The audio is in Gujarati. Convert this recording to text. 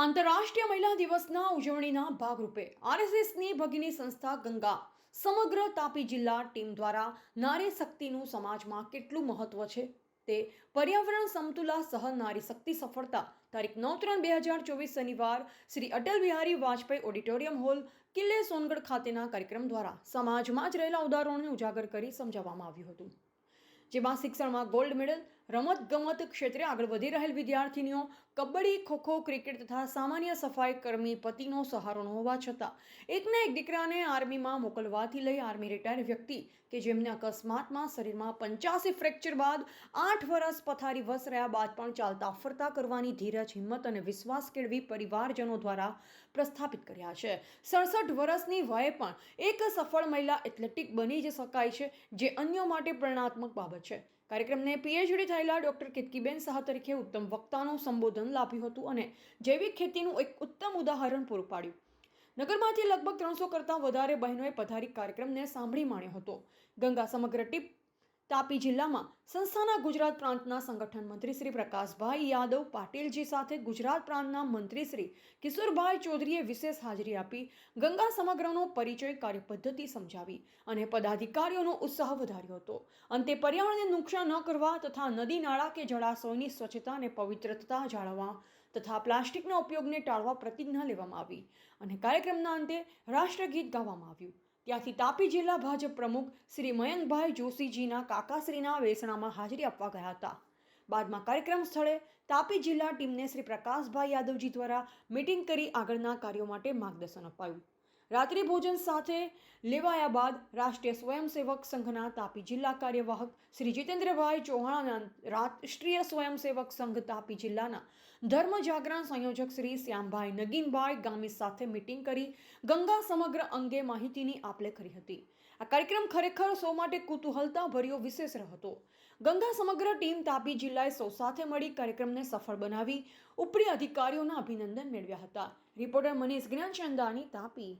આંતરરાષ્ટ્રીય મહિલા દિવસના ઉજવણીના ભાગરૂપે આરએસએસની ભગીની સંસ્થા ગંગા સમગ્ર તાપી જિલ્લા ટીમ દ્વારા નારી શક્તિનું સમાજમાં કેટલું મહત્વ છે તે પર્યાવરણ સમતુલા સહ નારી શક્તિ સફળતા તારીખ નવ ત્રણ બે હજાર ચોવીસ શનિવાર શ્રી અટલ બિહારી વાજપેયી ઓડિટોરિયમ હોલ કિલ્લે સોનગઢ ખાતેના કાર્યક્રમ દ્વારા સમાજમાં જ રહેલા ઉદાહરણોને ઉજાગર કરી સમજાવવામાં આવ્યું હતું. જેમાં શિક્ષણમાં ગોલ્ડ મેડલ રમત ગમત ક્ષેત્રે આગળ વધી રહેલ વિદ્યાર્થીનીઓ, કબડ્ડી, ખોખો, ક્રિકેટ તથા સામાન્ય સફાઈ કર્મી પતિનો સહારો ન હોવા છતાં, એકના એક દીકરાને આર્મીમાં મોકલવાથી લઈ આર્મી રિટાયર વ્યક્તિ કે જેમને અકસ્માતમાં શરીરમાં પંચ્યાસી ફ્રેક્ચર બાદ આઠ વર્ષ પથારી વસ રહ્યા બાદ પણ ચાલતા ફરતા કરવાની ધીરજ, હિંમત અને વિશ્વાસ કેળવી પરિવારજનો દ્વારા પ્રસ્થાપિત કર્યા છે. સડસઠ વર્ષની વયે પણ એક સફળ મહિલા એથ્લેટિક બની જ શકાય છે, જે અન્યો માટે પ્રેરણાત્મક બાબત છે. કાર્યક્રમને પીએચડી થયેલા ડોક્ટર કેતકીબેન શાહ તરીકે ઉત્તમ વક્તાનું સંબોધન લાભ્યું હતું અને જૈવિક ખેતીનું એક ઉત્તમ ઉદાહરણ પૂરું પાડ્યું. નગરમાંથી લગભગ ત્રણસો કરતાં વધારે બહેનોએ પધારી કાર્યક્રમને સાંભળી માણ્યો હતો. ગંગા સમગ્ર ટીપ તાપી જિલ્લામાં સંસ્થાના ગુજરાત પ્રાંતના સંગઠન મંત્રી શ્રી પ્રકાશભાઈ યાદવ પાટીલજી સાથે ગુજરાત પ્રાંતના મંત્રી શ્રી કિશોરભાઈ ચૌધરીએ વિશેષ હાજરી આપી, ગંગા સમગ્રનો પરિચય કાર્યપદ્ધતિ સમજાવી અને પદાધિકારીઓનો ઉત્સાહ વધાર્યો હતો. અંતે પર્યાવરણને નુકસાન ન કરવા તથા નદી, નાળા કે જળાશયોની સ્વચ્છતા અને પવિત્રતા જાળવવા તથા પ્લાસ્ટિકના ઉપયોગને ટાળવા પ્રતિજ્ઞા લેવામાં આવી અને કાર્યક્રમના અંતે રાષ્ટ્રગીત ગાવામાં આવ્યું. ત્યાંથી તાપી જિલ્લા ભાજપ પ્રમુખ શ્રી મયંકભાઈ જોશીજીના કાકાશ્રીના વેસણામાં હાજરી આપવા ગયા હતા. બાદમાં કાર્યક્રમ સ્થળે તાપી જિલ્લા ટીમને શ્રી પ્રકાશભાઈ યાદવજી દ્વારા મિટિંગ કરી આગળના કાર્યો માટે માર્ગદર્શન અપાયું. રાત્રિ ભોજન સાથે લેવાયા બાદ રાષ્ટ્રીય સ્વયંસેવક સંઘના તાપી જિલ્લા કાર્યવાહક શ્રી જીતેન્દ્રભાઈ ચૌહાણના રાષ્ટ્રીય સ્વયંસેવક સંઘ તાપી જિલ્લાના ધર્મ જાગરણ સંયોજક શ્રી શ્યામભાઈ નગીનભાઈ ગામી સાથે મિટિંગ કરી ગંગા સમગ્ર અંગે માહિતીની આપલે કરી હતી. આ કાર્યક્રમ ખરેખર સૌ માટે કુતૂહલતા ભર્યો વિશેષ હતો. ગંગા સમગ્ર ટીમ તાપી જિલ્લાએ સૌ સાથે મળી કાર્યક્રમને સફળ બનાવી ઉપરી અધિકારીઓના અભિનંદન મેળવ્યા હતા. રિપોર્ટર મનીષ જ્ઞાનચંદાની તાપી